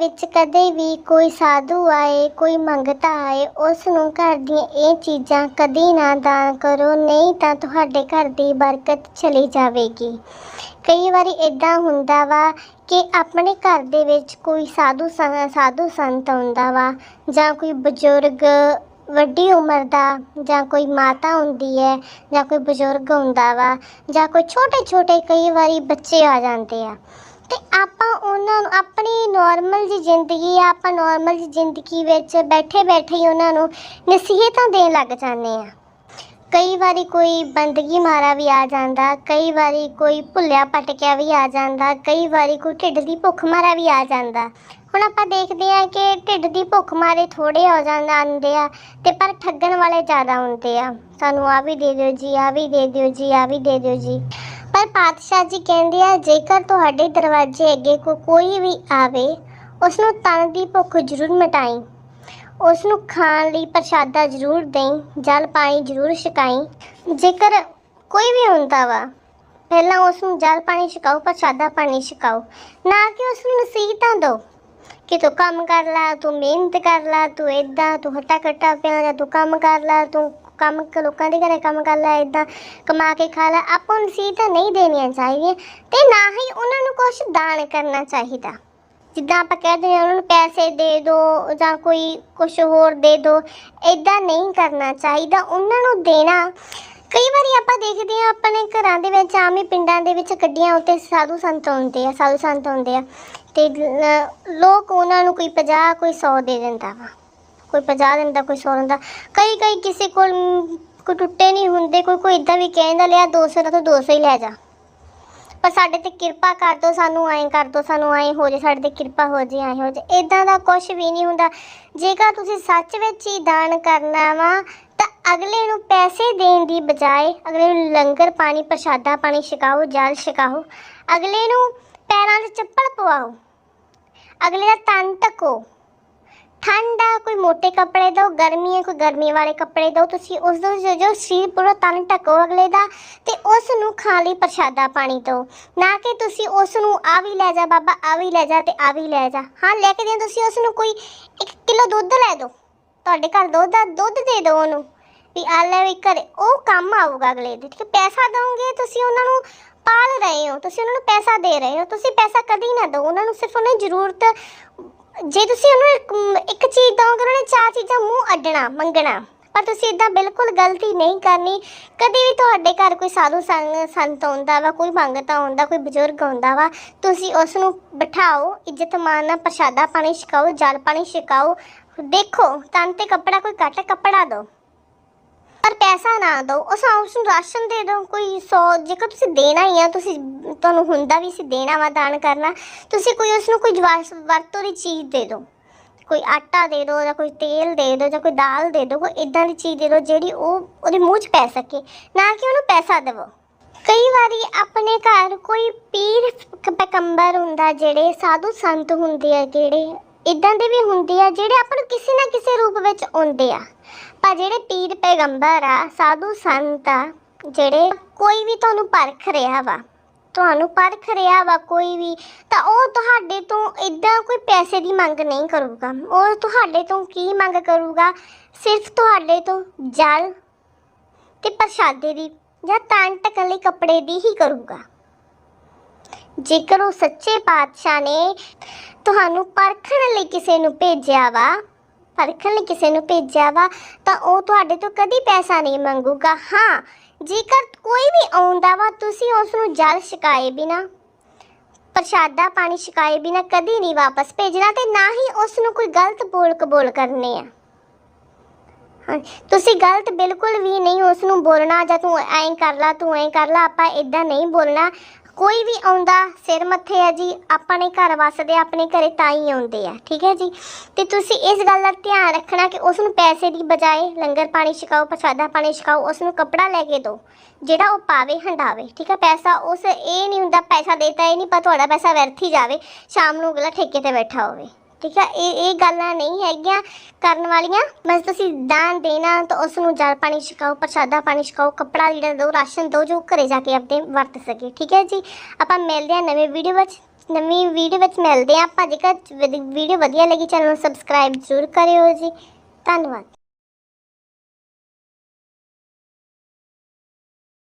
ਵਿੱਚ ਕਦੇ ਵੀ ਕੋਈ ਸਾਧੂ ਆਏ, ਕੋਈ ਮੰਗਤਾ ਆਏ, ਉਸ ਨੂੰ ਘਰ ਦੀਆਂ ਇਹ ਚੀਜ਼ਾਂ ਕਦੀ ਨਾ ਦਾਨ ਕਰੋ, ਨਹੀਂ ਤਾਂ ਤੁਹਾਡੇ ਘਰ ਦੀ ਬਰਕਤ ਚਲੀ ਜਾਵੇਗੀ। ਕਈ ਵਾਰੀ ਇਦਾਂ ਹੁੰਦਾ ਵਾ ਕਿ ਆਪਣੇ ਘਰ ਦੇ ਵਿੱਚ ਕੋਈ ਸਾਧੂ ਸਾਧੂ ਸੰਤ ਆਉਂਦਾ ਵਾ, ਜਾਂ ਕੋਈ ਬਜ਼ੁਰਗ ਵੱਡੀ ਉਮਰ ਦਾ, ਜਾਂ ਕੋਈ ਮਾਤਾ ਹੁੰਦੀ ਹੈ, ਜਾਂ ਕੋਈ ਬਜ਼ੁਰਗ ਹੁੰਦਾ ਵਾ, ਜਾਂ ਕੋਈ ਛੋਟੇ ਛੋਟੇ ਕਈ ਵਾਰੀ ਬੱਚੇ ਆ ਜਾਂਦੇ ਆ। ਤੇ ਆਪਾਂ ਨਾਰਮਲ ਜੀ ਜ਼ਿੰਦਗੀ ਆ, ਆਪਾਂ ਨਾਰਮਲ ਜੀ ਜ਼ਿੰਦਗੀ ਵਿੱਚ ਬੈਠੇ ਬੈਠੇ ਹੀ ਉਹਨਾਂ ਨੂੰ ਨਸੀਹਤਾਂ ਦੇਣ ਲੱਗ ਜਾਂਦੇ ਆ। ਕਈ ਵਾਰੀ ਕੋਈ ਬੰਦਗੀ ਮਾਰਾ ਵੀ ਆ ਜਾਂਦਾ, ਕਈ ਵਾਰੀ ਕੋਈ ਭੁੱਲਿਆ ਭਟਕਿਆ ਵੀ ਆ ਜਾਂਦਾ, ਕਈ ਵਾਰੀ ਕੋਈ ਢਿੱਡ ਦੀ ਭੁੱਖ ਮਾਰਾ ਵੀ ਆ ਜਾਂਦਾ। ਹੁਣ ਆਪਾਂ ਦੇਖਦੇ ਆ ਕਿ ਢਿੱਡ ਦੀ ਭੁੱਖ ਮਾਰੇ ਥੋੜੇ ਹੋ ਜਾਂਦੇ, ਆਉਂਦੇ ਆ ਤੇ ਪਰ ਠੱਗਣ ਵਾਲੇ ਜ਼ਿਆਦਾ ਹੁੰਦੇ ਆ। ਸਾਨੂੰ ਆ ਵੀ ਦੇ ਦਿਓ ਜੀ ਆ ਵੀ ਦੇ ਦਿਓ ਜੀ ਆ ਵੀ ਦੇ ਦਿਓ ਜੀ। ਪਰ ਪਾਤਸ਼ਾਹ ਜੀ ਕਹਿੰਦੇ ਆ, ਜੇਕਰ ਤੁਹਾਡੇ ਦਰਵਾਜ਼ੇ ਅੱਗੇ ਕੋ ਕੋਈ ਵੀ ਆਵੇ ਉਸ ਨੂੰ ਤਨ ਦੀ ਭੁੱਖ ਜ਼ਰੂਰ ਮਿਟਾਈ। ਉਸ ਨੂੰ ਖਾਣ ਲਈ ਪ੍ਰਸ਼ਾਦਾ ਜ਼ਰੂਰ ਦੇਈ, ਜਲ ਪਾਣੀ ਜ਼ਰੂਰ ਛਕਾਈ। ਜੇਕਰ ਕੋਈ ਵੀ ਹੁੰਦਾ ਵਾ, ਪਹਿਲਾਂ ਉਸ ਨੂੰ ਜਲ ਪਾਣੀ ਛਕਾਓ, ਪ੍ਰਸ਼ਾਦਾ ਪਾਣੀ ਛਕਾਓ। ਨਾ ਕਿ ਉਸ ਨੂੰ ਨਸੀਹਤਾਂ ਦਿਓ ਕਿ ਤੂੰ ਕੰਮ ਕਰ ਲੈ, ਤੂੰ ਮਿਹਨਤ ਕਰ ਲੈ, ਤੂੰ ਇਦਾਂ ਤੂੰ ਹੱਟਾ ਕੱਟਾ ਪਿਆ ਜਾਂ ਤੂੰ ਕੰਮ ਕਰ ਲੈ, ਤੂੰ ਕੰਮ ਕ- ਲੋਕਾਂ ਦੇ ਘਰੇ ਕੰਮ ਕਰ ਲੈ ਇਦਾਂ ਕਮਾ ਕੇ ਖਾ ਲੈ, ਆਪਾਂ ਨੂੰ ਨਸੀਹਤਾਂ ਨਹੀਂ ਦੇਣੀਆਂ ਚਾਹੀਦੀਆਂ ਤੇ ਨਾ ਹੀ ਉਹਨਾਂ ਨੂੰ ਕੁਝ ਦਾਨ ਕਰਨਾ ਚਾਹੀਦਾ। ਜਿੱਦਾਂ ਆਪਾਂ ਕਹਿੰਦੇ ਹਾਂ ਉਹਨਾਂ ਨੂੰ ਪੈਸੇ ਦੇ ਦਿਓ ਜਾਂ ਕੋਈ ਕੁਝ ਹੋਰ ਦੇ ਦਿਓ ਇਦਾਂ ਨਹੀਂ ਕਰਨਾ ਚਾਹੀਦਾ। ਉਹਨਾਂ ਨੂੰ ਦੇਣਾ, ਕਈ ਵਾਰੀ ਆਪਾਂ ਦੇਖਦੇ ਹਾਂ ਆਪਣੇ ਘਰਾਂ ਦੇ ਵਿੱਚ, ਆਮ ਹੀ ਪਿੰਡਾਂ ਦੇ ਵਿੱਚ ਗੱਡੀਆਂ ਉੱਤੇ ਸਾਧੂ ਸੰਤ ਆਉਂਦੇ ਆ, ਸਾਧੂ ਸੰਤ ਆਉਂਦੇ ਆ ਤੇ ਲੋਕ ਉਹਨਾਂ ਨੂੰ ਕੋਈ 50 ਕੋਈ 100 ਦੇ ਦਿੰਦਾ ਵਾ। ਕੋਈ 50 ਦਿੰਦਾ ਕੋਈ 100 ਦਿੰਦਾ ਕਈ ਕਈ ਕਿਸੇ ਕੋਲ ਮ, ਕੋਈ ਟੁੱਟੇ ਨਹੀਂ ਹੁੰਦੇ ਕੋਈ ਕੋਈ ਇਦਾਂ ਵੀ ਕਹਿੰਦਾ ਲਿਆ 200 ਦਾ ਤਾਂ 200 ਹੀ ਲੈ ਜਾ। ਪਰ ਸਾਡੇ ਤੇ ਕਿਰਪਾ ਕਰ ਦੋ ਸਾਨੂੰ ਐਂ ਕਰ ਦੋ ਸਾਨੂੰ ਐਂ ਹੋ ਜੇ ਸਾਡੇ ਤੇ ਕਿਰਪਾ ਹੋ ਜੇ ਐਂ ਹੋ ਜੇ। ਇਦਾਂ ਦਾ ਕੁਝ ਵੀ ਨਹੀਂ ਹੁੰਦਾ। ਜੇਕਰ ਤੁਸੀਂ ਸੱਚ ਵਿੱਚ ਹੀ ਦਾਨ ਕਰਨਾ ਵਾ ਤਾਂ ਅਗਲੇ ਨੂੰ ਪੈਸੇ ਦੇਣ ਦੀ ਬਜਾਏ ਅਗਲੇ ਨੂੰ ਲੰਗਰ ਪਾਣੀ ਪ੍ਰਸ਼ਾਦਾ ਪਾਣੀ ਛਕਾਓ ਜਲ ਛਕਾਓ। ਅਗਲੇ ਨੂੰ ਪੈਰਾਂ 'ਚ ਚੱਪਲ ਪਵਾਓ। ਅਗਲੇ ਦਾ ਤਨ ਢਕੋ। ਠੰਡ ਆ ਕੋਈ ਮੋٹے ਕੱਪੜੇ ਦਿਓ, ਗਰਮੀ ਹੈ, ਕੋਈ ਗਰਮੀ ਵਾਲੇ ਕੱਪੜੇ ਦਿਓ, ਤੁਸੀਂ ਉਸ ਦਾ ਜੋ- ਸਰੀਰ ਪੂਰਾ ਤਨ ਢਕੋ ਅਗਲੇ ਦਾ ਤੇ ਉਸ ਨੂੰ ਖਾਣ ਲਈ ਪ੍ਰਸ਼ਾਦਾ ਪਾਣੀ ਦਿਓ। ਨਾ ਕਿ ਤੁਸੀਂ ਉਸ ਨੂੰ ਆ ਵੀ ਲੈ ਜਾ, ਬਾਬਾ ਆ ਵੀ ਲੈ ਜਾ ਤੇ ਆ ਵੀ ਲੈ ਜਾ। ਹਾਂ, ਲੈ ਕੇ ਦੇ ਤੁਸੀਂ ਉਸ ਨੂੰ ਕੋਈ 1 ਕਿਲੋ ਦੁੱਧ ਲੈ ਦਿਓ। ਤੁਹਾਡੇ ਘਰ ਦੁੱਧ ਆ, ਦੁੱਧ ਦੇ ਦਿਓ ਉਹਨੂੰ। ਵੀ ਆ ਲੈ ਵੀ ਘਰੇ, ਉਹ ਕੰਮ ਆਊਗਾ ਅਗਲੇ ਦੇ। ਠੀਕ ਹੈ, ਪੈਸਾ ਦੋਗੇ ਤੁਸੀਂ ਉਹਨਾਂ ਨੂੰ ਪਾਲ ਰਹੇ ਹੋ, ਤੁਸੀਂ ਉਹਨਾਂ ਨੂੰ ਪੈਸਾ ਦੇ ਰਹੇ ਹੋ। ਤੁਸੀਂ ਪੈਸਾ ਕਦੀ ਨਾ ਦਿਓ, ਉਹਨਾਂ ਨੂੰ ਸਿਰਫ ਉਹਨਾਂ ਦੀ ਜ਼ਰੂਰਤ ਜੇ ਤੁਸੀਂ ਉਹਨੂੰ ਇੱਕ- ਇੱਕ ਚੀਜ਼ ਦੋਗੇ ਉਹਨੇ ਚਾਰ ਚੀਜ਼ਾਂ ਮੂੰਹ ਅੱਡਣਾ, ਮੰਗਣਾ। ਪਰ ਤੁਸੀਂ ਇਦਾਂ ਬਿਲਕੁਲ ਗਲਤੀ ਨਹੀਂ ਕਰਨੀ। ਕਦੇ ਵੀ ਤੁਹਾਡੇ ਘਰ ਕੋਈ ਸਾਧੂ ਸੰਗ, ਸੰਤ ਆਉਂਦਾ ਵਾ, ਕੋਈ ਮੰਗਤਾ ਆਉਂਦਾ, ਕੋਈ ਬਜ਼ੁਰਗ ਆਉਂਦਾ ਵਾ, ਤੁਸੀਂ ਉਸ ਨੂੰ ਬਿਠਾਓ, ਇੱਜ਼ਤ ਮਾਨ ਨਾਲ ਪ੍ਰਸ਼ਾਦਾ ਪਾਣੀ ਛਕਾਓ, ਜਲ ਪਾਣੀ ਛਕਾਓ। ਦੇਖੋ, ਤਨ ਤੇ ਕੱਪੜਾ ਕੋਈ ਘੱਟ ਕੱਪੜਾ ਦਿਓ ਪਰ ਪੈਸਾ ਨਾ ਦਿਓ। ਉਸ ਨੂੰ ਰਾਸ਼ਨ ਦੇ ਦਿਓ, ਕੋਈ 100 ਜੇਕਰ ਤੁਸੀਂ ਦੇਣਾ ਹੀ ਆ, ਤੁਸੀਂ ਤੁਹਾਨੂੰ ਹੁੰਦਾ ਵੀ ਸੀ ਦੇਣਾ ਵਾ ਦਾਨ ਕਰਨਾ, ਤੁਸੀਂ ਕੋਈ ਉਸ ਨੂੰ ਕੋਈ ਵਰਤੋਂ ਦੀ ਚੀਜ਼ ਦੇ ਦਿਓ। ਕੋਈ ਆਟਾ ਦੇ ਦਿਓ ਜਾਂ ਕੋਈ ਤੇਲ ਦੇ ਦਿਓ ਜਾਂ ਕੋਈ ਦਾਲ ਦੇ ਦਿਓ, ਕੋਈ ਇਦਾਂ ਦੀ ਚੀਜ਼ ਦੇ ਦਿਓ ਜਿਹੜੀ ਉਹ ਉਹਦੇ ਮੂੰਹ 'ਚ ਪੈ ਸਕੇ। ਨਾ ਕਿ ਉਹਨੂੰ ਪੈਸਾ ਦੇਵੋ। ਕਈ ਵਾਰੀ ਆਪਣੇ ਘਰ ਕੋਈ ਪੀਰ ਕ- ਪੈਗੰਬਰ ਹੁੰਦਾ ਜਿਹੜੇ ਸਾਧੂ ਸੰਤ ਹੁੰਦੇ ਆ, ਜਿਹੜੇ ਇਦਾਂ ਦੇ ਵੀ ਹੁੰਦੇ ਆ, ਜਿਹੜੇ ਆਪਾਂ ਨੂੰ ਕਿਸੇ ਨਾ ਕਿਸੇ ਰੂਪ ਵਿੱਚ ਆਉਂਦੇ ਆ। ਪਰ ਜਿਹੜੇ ਪੀਰ ਪੈਗੰਬਰ ਆ, ਸਾਧੂ ਸੰਤ ਆ, ਜਿਹੜੇ ਕੋਈ ਵੀ ਤੁਹਾਨੂੰ ਪਰਖ ਰਿਹਾ ਵਾ, ਤੁਹਾਨੂੰ ਪਰਖ ਰਿਹਾ ਵਾ ਕੋਈ ਵੀ, ਤਾਂ ਉਹ ਤੁਹਾਡੇ ਤੋਂ ਇਦਾਂ ਕੋਈ ਪੈਸੇ ਦੀ ਮੰਗ ਨਹੀਂ ਕਰੂਗਾ। ਉਹ ਤੁਹਾਡੇ ਤੋਂ ਕੀ ਮੰਗ ਕਰੂਗਾ? ਸਿਰਫ ਤੁਹਾਡੇ ਤੋਂ ਜਲ ਤੇ ਪ੍ਰਸ਼ਾਦੇ ਦੀ ਜਾਂ ਤਨ ਢਕਣ ਲਈ ਕੱਪੜੇ ਦੀ ਹੀ ਕਰੂਗਾ। ਜੇਕਰ ਉਹ ਸੱਚੇ ਪਾਤਸ਼ਾਹ ਨੇ ਤੁਹਾਨੂੰ ਪਰਖਣ ਲਈ ਕਿਸੇ ਨੂੰ ਭੇਜਿਆ ਵਾ ਪਰਖਣ ਲਈ ਕਿਸੇ ਨੂੰ ਭੇਜਿਆ ਵਾ, ਤਾਂ ਉਹ ਤੁਹਾਡੇ ਤੋਂ ਕਦੀ ਪੈਸਾ ਨਹੀਂ ਮੰਗੂਗਾ। ਹਾਂ, ਜੇਕਰ ਕੋਈ ਵੀ ਆਉਂਦਾ ਵਾ, ਤੁਸੀਂ ਉਸ ਨੂੰ ਜਲ ਛਕਾਏ ਬਿਨਾ, ਪ੍ਰਸ਼ਾਦਾ ਪਾਣੀ ਛਕਾਏ ਬਿਨਾ ਕਦੀ ਨਹੀਂ ਵਾਪਸ ਭੇਜਣਾ ਤੇ ਨਾ ਹੀ ਉਸ ਨੂੰ ਕੋਈ ਗਲਤ ਬੋਲ ਕਬੋਲ ਕਰਨੇ ਆ। ਹਾਂ, ਤੁਸੀਂ ਗਲਤ ਬਿਲਕੁਲ ਵੀ ਨਹੀਂ ਉਸ ਨੂੰ ਬੋਲਣਾ ਜਾਂ ਤੂੰ ਐਂ ਕਰ ਲਾ, ਤੂੰ ਐਂ ਕਰ ਲਾ, ਆਪਾਂ ਇਦਾਂ ਨਹੀਂ ਬੋਲਣਾ। ਕੋਈ ਵੀ ਆਉਂਦਾ, ਸਿਰ ਮੱਥੇ ਆ ਜੀ, ਆਪਣੇ ਘਰ ਵਸਦੇ, ਆਪਣੇ ਘਰੇ ਤਾਂ ਹੀ ਆਉਂਦੇ ਆ, ਠੀਕ ਹੈ ਜੀ? ਤੇ ਤੁਸੀਂ ਇਸ ਗੱਲ ਦਾ ਧਿਆਨ ਰੱਖਣਾ ਕਿ ਉਸ ਨੂੰ ਪੈਸੇ ਦੀ ਬਜਾਏ ਲੰਗਰ ਪਾਣੀ ਛਕਾਓ, ਪ੍ਰਸ਼ਾਦਾ ਪਾਣੀ ਛਕਾਓ, ਉਸ ਨੂੰ ਕੱਪੜਾ ਲੈ ਕੇ ਦਿਓ, ਜਿਹੜਾ ਉਹ ਪਾਵੇ, ਹੰਡਾਵੇ, ਠੀਕ ਹੈ? ਪੈਸਾ ਉਸ, ਇਹ ਨਹੀਂ ਹੁੰਦਾ, ਪੈਸਾ ਦੇਤਾ, ਇਹ ਨਹੀਂ, ਪਰ ਤੁਹਾਡਾ ਪੈਸਾ ਵਰਥ ਹੀ ਜਾਵੇ, ਸ਼ਾਮ ਨੂੰ ਅਗਲਾ ਠੇਕੇ ਤੇ ਬੈਠਾ ਹੋਵੇ। ਠੀਕ ਹੈ, ਇਹ ਇਹ ਗੱਲਾਂ ਨਹੀਂ ਹੈਗੀਆਂ ਕਰਨ ਵਾਲੀਆਂ। ਬਸ ਤੁਸੀਂ ਦਾਨ ਦੇਣਾ ਤਾਂ ਉਸ ਨੂੰ ਜਲ ਪਾਣੀ ਛਕਾਓ, ਪ੍ਰਸ਼ਾਦਾ ਪਾਣੀ ਛਕਾਓ, ਕੱਪੜਾ ਜਿਹੜਾ ਦਿਓ ਰਾਸ਼ਨ ਦਿਓ ਜੋ ਘਰੇ ਜਾ ਕੇ ਆਪਦੇ ਵਰਤ ਸਕੇ। ਠੀਕ ਹੈ ਜੀ, ਆਪਾਂ ਮਿਲਦੇ ਹਾਂ ਨਵੇਂ ਵੀਡੀਓ ਵਿੱਚ। ਨਵੀਂ ਵੀਡੀਓ ਵਿੱਚ ਮਿਲਦੇ ਹਾਂ ਆਪਾਂ। ਜੇਕਰ ਵੀਡੀਓ ਵਧੀਆ ਲੱਗੀ, ਚੈਨਲ ਨੂੰ ਸਬਸਕ੍ਰਾਈਬ ਜ਼ਰੂਰ ਕਰਿਓ ਜੀ। ਧੰਨਵਾਦ।